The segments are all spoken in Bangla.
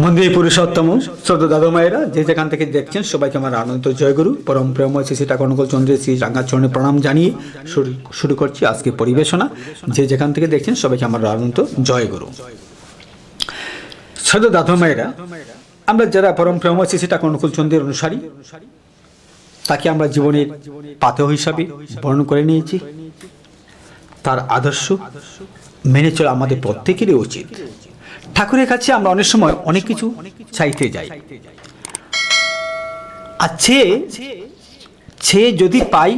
মন্দির পুরুষোত্তম, শ্রদ্ধা দাদা মায়েরা, যে যেখান থেকে দেখছেন সবাইকে আমার আনন্দ জয়গুরু পরম প্রেম, শ্রী ঠাকুর অনুকূল চন্দ্রের শ্রী রাঙ্গাচরণে প্রণাম জানিয়ে শুরু করছি আজকে পরিবেশনা। যে যেখান থেকে দেখছেন সবাইকে আমার আনন্দ জয়গুরু শ্রদ্ধা দাদা মায়েরা, আমরা যারা পরম প্রেম, শ্রী ঠাকুর অনুকূল চন্দ্রের অনুসারী, তাকে আমরা জীবনের পাথেয় হিসাবে বর্ণন করে নিয়েছি। তার আদর্শ মেনে চলা আমাদের প্রত্যেকেরই উচিত। ঠাকুরের কাছে আমরা অনেক সময় অনেক কিছু চাইতে যাই। চেয়ে চেয়ে যদি পাই,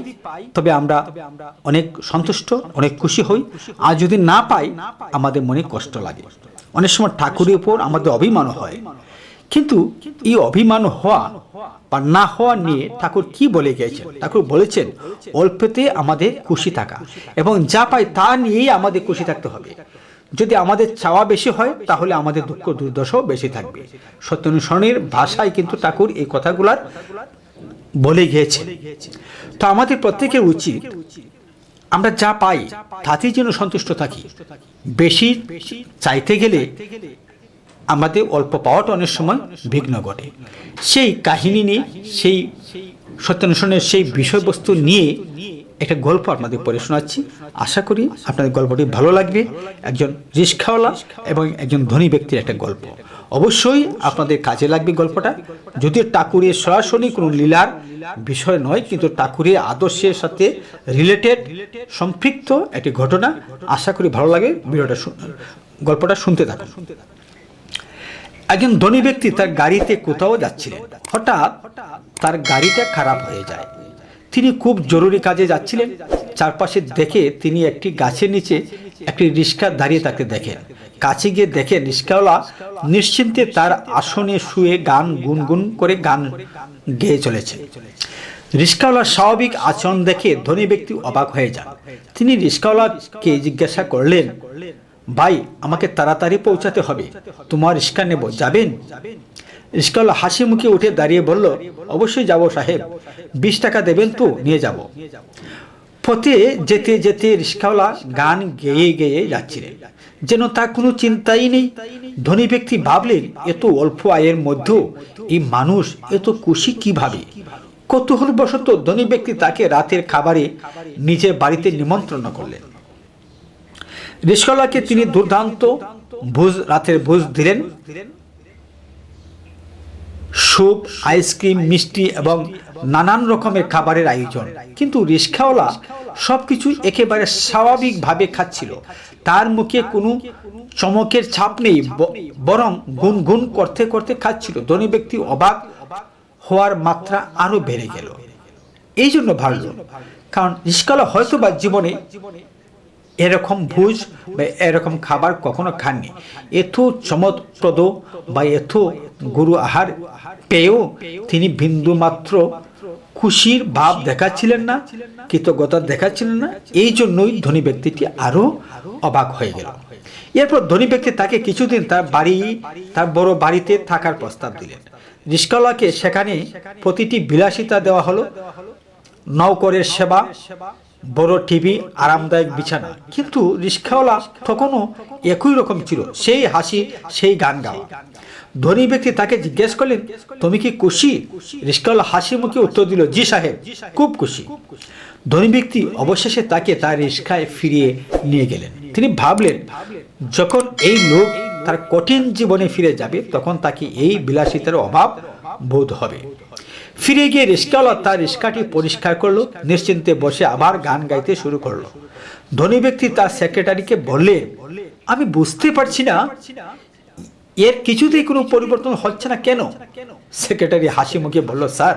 তবে আমরা অনেক সন্তুষ্ট, অনেক খুশি হই। আর যদি না পাই, আমাদের মনে কষ্ট লাগে। অনেক সময় ঠাকুরের উপর আমাদের অভিমান হয়। কিন্তু এই অভিমান হওয়া বা না হওয়া নিয়ে ঠাকুর কি বলে গিয়েছেন? ঠাকুর বলেছেন, অল্পতে আমাদের খুশি থাকা এবং যা পাই তা নিয়েই আমাদের খুশি থাকতে হবে। যদি আমাদের চাওয়া বেশি হয়, তাহলে আমাদের দুঃখ দুর্দশাও বেশি থাকবে। সত্যানুসরণের ভাষায় কিন্তু ঠাকুর এই কথাগুলার বলে গিয়েছে তো আমাদের প্রত্যেকের উচিত, আমরা যা পাই, তাতেই যেন সন্তুষ্ট থাকি। বেশি চাইতে গেলে আমাদের অল্প পাওয়াটা অনেক সময় বিঘ্ন ঘটে। সেই কাহিনী নিয়ে, সেই সত্যানুসরণের সেই বিষয়বস্তু নিয়ে একটা গল্প আপনাদের পড়ে শোনাচ্ছি। আশা করি আপনাদের গল্পটি ভালো লাগবে। একজন রিস্কাওয়ালা এবং একজন ধনী ব্যক্তির একটা গল্প। অবশ্যই আপনাদের কাজে লাগবে গল্পটা। যদিও ঠাকুরের সরাসরি কোনো লীলার বিষয় নয়, কিন্তু ঠাকুরের আদর্শের সাথে রিলেটেড সম্পৃক্ত একটি ঘটনা। আশা করি ভালো লাগে ভিডিওটা গল্পটা শুনতে থাকুন। একজন ধনী ব্যক্তি তার গাড়িতে কোথাও যাচ্ছিলেন। হঠাৎ তার গাড়িটা খারাপ হয়ে যায়। তিনি খুব জরুরি কাজে যাচ্ছিলেন। চারপাশে দেখে তিনি একটি গাছের নিচে একটি রিক্সা দাঁড়িয়ে তাকে দেখেন। কাছে গিয়ে দেখে রিক্সাওয়ালা নিশ্চিন্তে তার আসনে শুয়ে গান গুনগুন করে গান গেয়ে চলেছে। রিক্সাওয়ালার স্বাভাবিক আচরণ দেখে ধনী ব্যক্তি অবাক হয়ে যান। তিনি রিক্সাওয়ালাকে জিজ্ঞাসা করলেন ভাই, আমাকে তাড়াতাড়ি পৌঁছাতে হবে। তোমার রিক্সা নেব। যাবেন? রিক্সাওয়ালা হাসি মুখে উঠে দাঁড়িয়ে বলল, অবশ্যই যাব সাহেব। বিশ টাকা দেবেন তো, নিয়ে যাব। পথে যেতে যেতে রিক্সাওয়ালা গান গেয়ে গেয়ে যাচ্ছিলেন। যেন তার কোনো চিন্তাই নেই। ধনী ব্যক্তি ভাবলেন, এত অল্প আয়ের মধ্যেও এই মানুষ এত খুশি কীভাবে? কৌতূহলবশত ধনী ব্যক্তি তাকে রাতের খাবারে নিজের বাড়িতে নিমন্ত্রণ করলেন। রিস্কলাকে তিনি দুর্দান্ত ভোজ, রাতের ভোজ দিলেন। স্যুপ আইসক্রিম, মিষ্টি এবং নানান রকমের খাবারের আয়োজন। কিন্তু রিস্কাওয়ালা সবকিছু একেবারে স্বাভাবিকভাবে খাচ্ছিল। তার মুখে কোনো চমকের ছাপ নেই বরং গুনগুন করতে করতে খাচ্ছিল। ধনী ব্যক্তি অবাক হওয়ার মাত্রা আরও বেড়ে গেল। এই জন্য ভালো, কারণ রিস্কাওয়ালা হয়তো বা জীবনে এরকম ভোজ বা এরকম খাবার কখনো খাননি। এত চমৎপ্রদ বা এত গুরু আহার পেয়েও তিনি বিন্দু মাত্র খুশির ভাব দেখাচ্ছিলেন না, কৃতজ্ঞতা দেখাচ্ছিলেন না। এই জন্যই ধনী ব্যক্তিটি আরও অবাক হয়ে গেল। এরপর ধনী ব্যক্তি তাকে কিছুদিন তার বাড়ি, তার বড় বাড়িতে থাকার প্রস্তাব দিলেন। রিস্কাওয়ালাকে সেখানে প্রতিটি বিলাসিতা দেওয়া হলো। নৌকরের সেবা বড় টিভি আরামদায়ক বিছানা। কিন্তু রিক্সাওয়ালা তখনও একই রকম ছিল, সেই হাসি, সেই গান গাওয়া। ধনী ব্যক্তি তাকে জিজ্ঞেস করলেন, তুমি কি খুশি? রিক্সাওয়ালা হাসি মুখে উত্তর দিল, জি সাহেব, খুব খুশি। ধনী ব্যক্তি অবশেষে তাকে তার রিক্সায় ফিরিয়ে নিয়ে গেলেন। তিনি ভাবলেন, যখন এই লোক তার কঠিন জীবনে ফিরে যাবে, তখন তাকে এই বিলাসিতার অভাব বোধ হবে। ফিরে গিয়ে রিস্কাওয়ালা তার রিস্কাটি পরিষ্কার করল, নিশ্চিন্তে বসে আবার গান গাইতে শুরু করল। ধনী ব্যক্তি তার সেক্রেটারিকে বললেন আমি বুঝতে পারছি না, এর কিছুতেই কোনো পরিবর্তন হচ্ছে না কেন? সেক্রেটারি হাসি মুখে বলল, স্যার,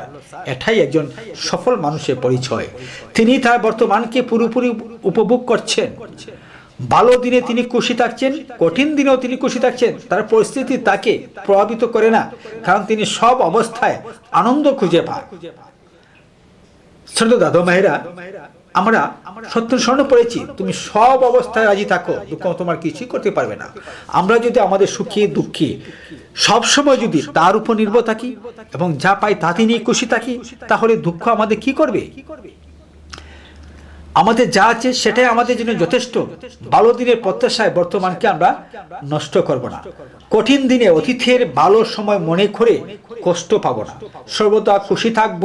এটাই একজন সফল মানুষের পরিচয়। তিনি তার বর্তমানকে পুরোপুরি উপভোগ করছেন। ভালো দিনে তিনি খুশি থাকছেন, কঠিন দিনেও তিনি খুশি থাকছেন। তার পরিস্থিতি তাকে প্রভাবিত করে না, কারণ তিনি সব অবস্থায় আনন্দ খুঁজে পান। ছোট দাদু মায়েরা আমরা সত্য স্বর্ণ পড়েছি, তুমি সব অবস্থায় রাজি থাকো, দুঃখ তোমার কিছুই করতে পারবে না। আমরা যদি আমাদের সুখী, দুঃখী সব সময় যদি তার উপর নির্ভর থাকি এবং যা পাই তাতে নিয়ে খুশি থাকি, তাহলে দুঃখ আমাদের কি করবে? আমাদের যা আছে সেটাই আমাদের জন্য যথেষ্ট। ভালো দিনের প্রত্যাশায় বর্তমানকে আমরা নষ্ট করব না। কঠিন দিনে অতিথের ভালো সময় মনে করে কষ্ট পাবো না। সর্বদা খুশি থাকব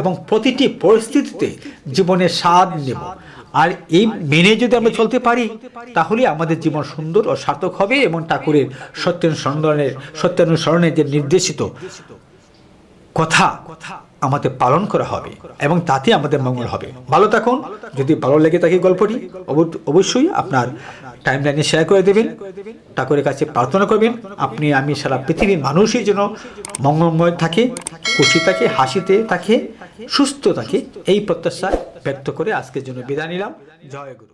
এবং প্রতিটি পরিস্থিতিতে জীবনের স্বাদ নেব। আর এই মেনে যদি আমরা চলতে পারি, তাহলে আমাদের জীবন সুন্দর ও সার্থক হবে এবং ঠাকুরের সত্যানুসরণের সত্যানুসরণের যে নির্দেশিত কথা আমাদের পালন করা হবে এবং তাতে আমাদের মঙ্গল হবে। ভালো থাকুন। যদি ভালো লেগে থাকে গল্পটি অব- অবশ্যই আপনার টাইম লাইনে শেয়ার করে দেবেন, ঠাকুরের কাছে প্রার্থনা করবেন, আপনি, আমি সারা পৃথিবীর মানুষই যেন মঙ্গলময় থাকে, খুশি থাকে, হাসিতে থাকে, সুস্থ থাকে, এই প্রত্যাশা ব্যক্ত করে আজকের জন্য বিদায় নিলাম। জয় গুরু।